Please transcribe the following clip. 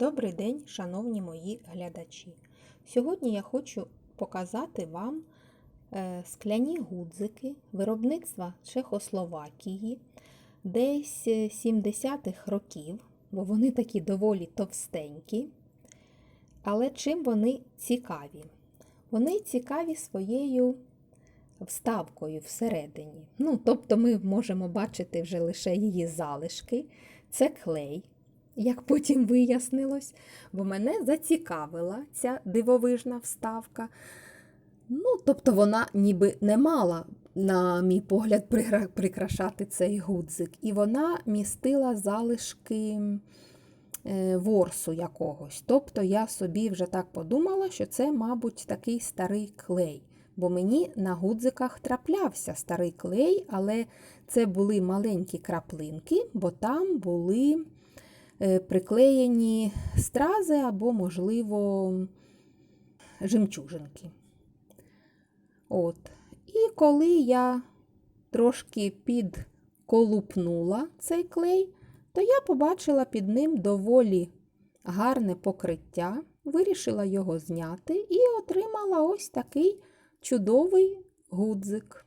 Добрий день, шановні мої глядачі. Сьогодні я хочу показати вам е, скляні гудзики виробництва Чехословакії десь е, 70-х років, бо вони такі доволі товстенькі. Але чим вони цікаві? Вони цікаві своєю вставкою всередині. Ну, тобто ми можемо бачити вже лише її залишки. Це клей, як потім вияснилось, бо мене зацікавила ця дивовижна вставка. Ну, тобто вона ніби не мала, на мій погляд, прикрашати цей гудзик. І вона містила залишки е, ворсу якогось. Тобто я собі вже так подумала, що це, мабуть, такий старий клей. Бо мені на гудзиках траплявся старий клей, але це були маленькі краплинки, бо там були приклеєні стрази або, можливо, жемчужинки. От. І коли я трошки підколупнула цей клей, то я побачила під ним доволі гарне покриття, вирішила його зняти і отримала ось такий чудовий гудзик.